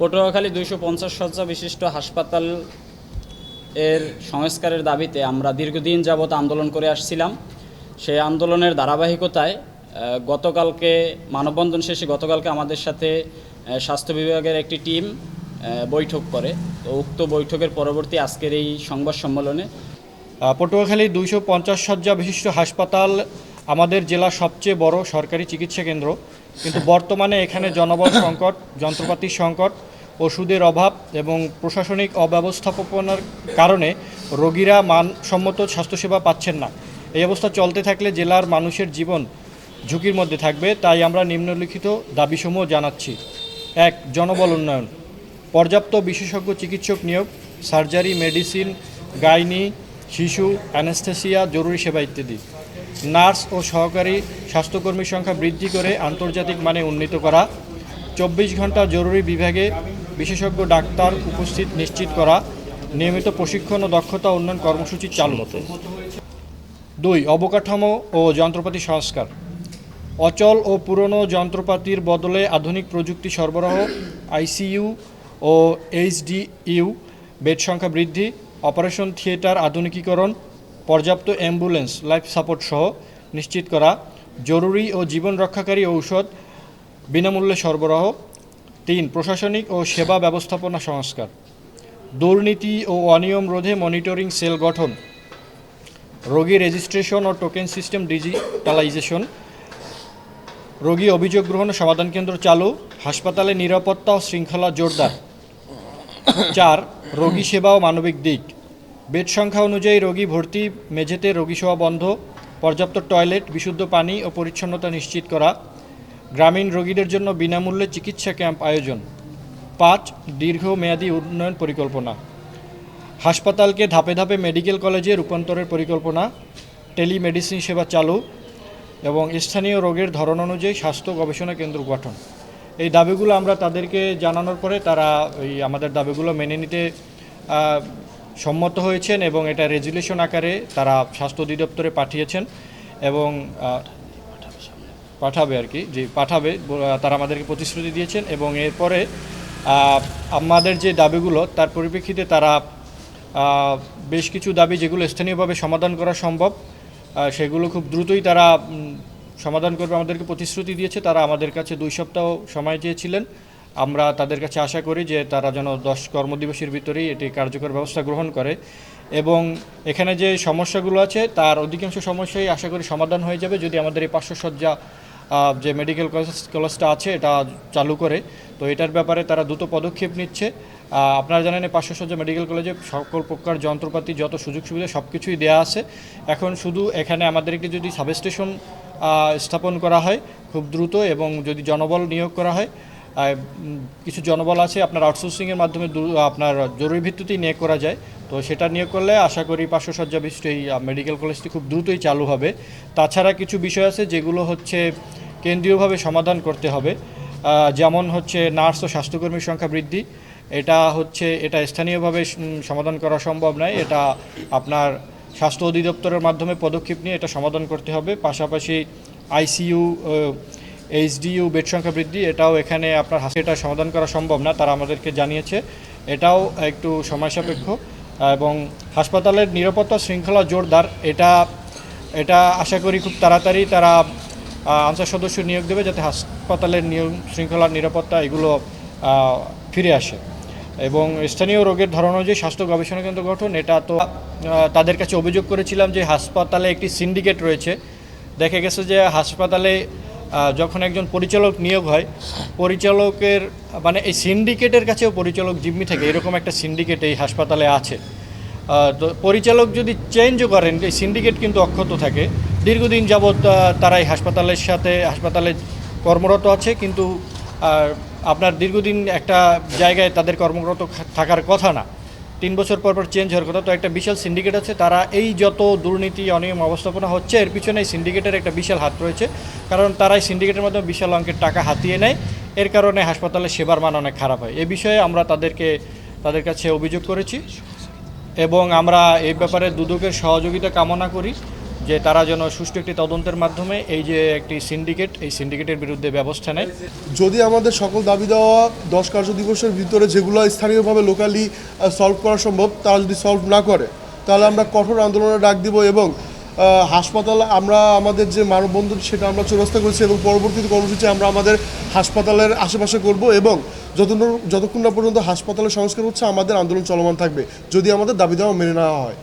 পটুয়াখালী দুইশো পঞ্চাশ শয্যা বিশিষ্ট হাসপাতাল এর সংস্কারের দাবিতে আমরা দীর্ঘদিন যাবৎ আন্দোলন করে আসছিলাম। সেই আন্দোলনের ধারাবাহিকতায় গতকালকে, মানববন্ধন শেষে গতকালকে আমাদের সাথে স্বাস্থ্য বিভাগের একটি টিম বৈঠক করে। তো উক্ত বৈঠকের পরবর্তী আজকের এই সংবাদ সম্মেলনে পটুয়াখালী দুইশো পঞ্চাশ শয্যা বিশিষ্ট হাসপাতাল আমাদের জেলার সবচেয়ে বড় সরকারি চিকিৎসা কেন্দ্র। কিন্তু বর্তমানে এখানে জনবল সংকট যন্ত্রপাতির সংকট, ওষুধের অভাব এবং প্রশাসনিক অব্যবস্থাপনার কারণে রোগীরা মানসম্মত স্বাস্থ্যসেবা পাচ্ছেন না। এই অবস্থা চলতে থাকলে জেলার মানুষের জীবন ঝুঁকির মধ্যে থাকবে, তাই আমরা নিম্নলিখিত দাবিসমূহ জানাচ্ছি। এক, জনবল উন্নয়ন। পর্যাপ্ত বিশেষজ্ঞ চিকিৎসক নিয়োগ, সার্জারি, মেডিসিন, গাইনি, শিশু, অ্যানেস্থেসিয়া, জরুরি সেবা ইত্যাদি। নার্স ও সহকারী স্বাস্থ্যকর্মীর সংখ্যা বৃদ্ধি করে আন্তর্জাতিক মানে উন্নীত করা, চব্বিশ ঘণ্টা জরুরি বিভাগে বিশেষজ্ঞ ডাক্তার উপস্থিত নিশ্চিত করা, নিয়মিত প্রশিক্ষণ ও দক্ষতা উন্নয়ন কর্মসূচি চালু। দুই, অবকাঠামো ও যন্ত্রপাতি সংস্কার। অচল ও পুরনো যন্ত্রপাতির বদলে আধুনিক প্রযুক্তি সরবরাহ, আইসিইউ ও এইচডিইউ বেড সংখ্যা বৃদ্ধি, অপারেশন থিয়েটার আধুনিকীকরণ পর্যাপ্ত অ্যাম্বুলেন্স, লাইফ সাপোর্ট সহ নিশ্চিত করা জরুরি ও জীবন রক্ষাকারী ঔষধ বিনামূল্যে সরবরাহ। তিন, প্রশাসনিক ও সেবা ব্যবস্থাপনা সংস্কার। দুর্নীতি ও অনিয়ম রোধে মনিটরিং সেল গঠন। রোগী রেজিস্ট্রেশন ও টোকেন সিস্টেম ডিজিটালাইজেশন। রোগী অভিযোগ গ্রহণ সমাধান কেন্দ্র চালু। হাসপাতালে নিরাপত্তা ও শৃঙ্খলা জোরদার। চার, রোগী সেবা ও মানবিক দিক। বেড সংখ্যা অনুযায়ী রোগী ভর্তি, মেঝেতে রোগী সেবা বন্ধ, পর্যাপ্ত টয়লেট, বিশুদ্ধ পানি ও পরিচ্ছন্নতা নিশ্চিত করা, গ্রামীণ রোগীদের জন্য বিনামূল্যে চিকিৎসা ক্যাম্প আয়োজন। পাঁচ দীর্ঘমেয়াদী উন্নয়ন পরিকল্পনা। হাসপাতালকে ধাপে ধাপে মেডিকেল কলেজে রূপান্তরের পরিকল্পনা, টেলিমেডিসিন সেবা চালু এবং স্থানীয় রোগের ধরন অনুযায়ী স্বাস্থ্য গবেষণা কেন্দ্র গঠন। এই দাবিগুলো আমরা তাদেরকে জানানোর পরে তারা এই আমাদের দাবিগুলো মেনে নিতে সম্মত হয়েছেন এবং এটা রেজুলেশন আকারে তারা স্বাস্থ্য অধিদপ্তরে পাঠিয়েছেন এবং পাঠাবে আর কি যে পাঠাবে, তারা আমাদেরকে প্রতিশ্রুতি দিয়েছেন এবং এরপরে আমাদের যে দাবিগুলো, তার পরিপ্রেক্ষিতে তারা বেশ কিছু দাবি যেগুলো স্থানীয়ভাবে সমাধান করা সম্ভব সেগুলো খুব দ্রুতই তারা সমাধান করবে, আমাদেরকে প্রতিশ্রুতি দিয়েছে, তারা আমাদের কাছে দুই সপ্তাহ সময় চেয়েছিলেন। আমরা তাদের কাছে আশা করি যে তারা যেন দশ কর্মদিবসের ভিতরেই এটি কার্যকর ব্যবস্থা গ্রহণ করে। এবং এখানে যে সমস্যাগুলো আছে, তার অধিকাংশ সমস্যাই আশা করি সমাধান হয়ে যাবে যদি আমাদের এই পাঁচশো সজ্জা যে মেডিকেল কলেজ কলেজটা আছে, এটা চালু করে। তো এটার ব্যাপারে তারা দ্রুত পদক্ষেপ নিচ্ছে। আপনারা জানেন এই পাঁচশো সজ্জা মেডিকেল কলেজে সকল প্রকার যন্ত্রপাতি, যত সুযোগ সুবিধা সব কিছুই দেওয়া আছে। এখন শুধু এখানে আমাদেরকে যদি সাবস্টেশন স্থাপন করা হয়, খুব দ্রুত এবং যদি জনবল নিয়োগ করা হয় কিছু জনবল আছে, আপনার আউটসোর্সিংয়ের মাধ্যমে আপনার জরুরি ভিত্তিতেই নিয়োগ করা যায়। তো সেটা নিয়োগ করলে আশা করি পাঁচশো সজ্জা বিশিষ্ট এই মেডিকেল কলেজটি খুব দ্রুতই চালু হবে। তাছাড়া কিছু বিষয় আছে যেগুলো হচ্ছে কেন্দ্রীয়ভাবে সমাধান করতে হবে। যেমন হচ্ছে নার্স ও স্বাস্থ্যকর্মীর সংখ্যা বৃদ্ধি। এটা হচ্ছে, এটা স্থানীয়ভাবে সমাধান করা সম্ভব নয়। এটা আপনার স্বাস্থ্য অধিদপ্তরের মাধ্যমে পদক্ষেপ নিয়ে এটা সমাধান করতে হবে। পাশাপাশি আইসিইউ এইচডিইউ বেড সংখ্যা বৃদ্ধি, এটাও এখানে আপনার এটা সমাধান করা সম্ভব না, তারা আমাদেরকে জানিয়েছে। এটাও একটু সময় সাপেক্ষ। এবং হাসপাতালের নিরাপত্তা শৃঙ্খলা জোরদার, এটা এটা আশা করি খুব তাড়াতাড়ি তারা আনসার সদস্য নিয়োগ দেবে যাতে হাসপাতালের নিয়ম শৃঙ্খলা নিরাপত্তা এগুলো ফিরে আসে। এবং স্থানীয় রোগের ধরন অনুযায়ী স্বাস্থ্য গবেষণা কেন্দ্র গঠন, এটা তো তাদের কাছে অভিযোগ করেছিলাম যে হাসপাতালে একটি সিন্ডিকেট রয়েছে। দেখা গেছে যে হাসপাতালে যখন একজন পরিচালক নিয়োগ হয়, পরিচালকের মানে এই সিন্ডিকেটের কাছেও পরিচালক জিম্মি থাকে, এরকম একটা সিন্ডিকেট এই হাসপাতালে আছে। তো পরিচালক যদি চেঞ্জও করেন, এই সিন্ডিকেট কিন্তু অক্ষত থাকে। দীর্ঘদিন যাবৎ তারা এই হাসপাতালের সাথে, হাসপাতালে কর্মরত আছে, কিন্তু আপনার দীর্ঘদিন একটা জায়গায় তাদের কর্মরত থাকার কথা না। তিন বছর পর পর চেঞ্জ হওয়ার কথা। তো একটা বিশাল সিন্ডিকেট আছে, তারা এই যত দুর্নীতি, অনিয়ম, অবস্থাপনা হচ্ছে, এর পিছনে এই সিন্ডিকেটের একটা বিশাল হাত রয়েছে। কারণ তারা এই সিন্ডিকেটের মাধ্যমে বিশাল অঙ্কের টাকা হাতিয়ে নেয়। এর কারণে হাসপাতালের সেবার মান অনেক খারাপ হয়। এ বিষয়ে আমরা তাদেরকে, তাদের কাছে অভিযোগ করেছি। এবং আমরা এই ব্যাপারে দুদকের সহযোগিতা কামনা করি। যে তারা যেন সুষ্ঠু একটি তদন্তের মাধ্যমে এই যে একটি সিন্ডিকেট, এই সিন্ডিকেটের বিরুদ্ধে ব্যবস্থা নেয়। যদি আমাদের সকল দাবি দেওয়া দশ কার্য দিবসের ভিতরে যেগুলো স্থানীয়ভাবে লোকালি সলভ করা সম্ভব, তারা যদি সলভ না করে, তাহলে আমরা কঠোর আন্দোলনের ডাক দিব এবং হাসপাতাল, আমরা আমাদের যে মানববন্ধন সেটা আমরা চূড়াস্ত করেছি এবং পরবর্তী কর্মসূচি আমরা আমাদের হাসপাতালের আশেপাশে করব এবং যতক্ষণ যতক্ষণ না পর্যন্ত হাসপাতালের সংস্কার হচ্ছে, আমাদের আন্দোলন চলমান থাকবে, যদি আমাদের দাবি দেওয়া মেনে নেওয়া হয়।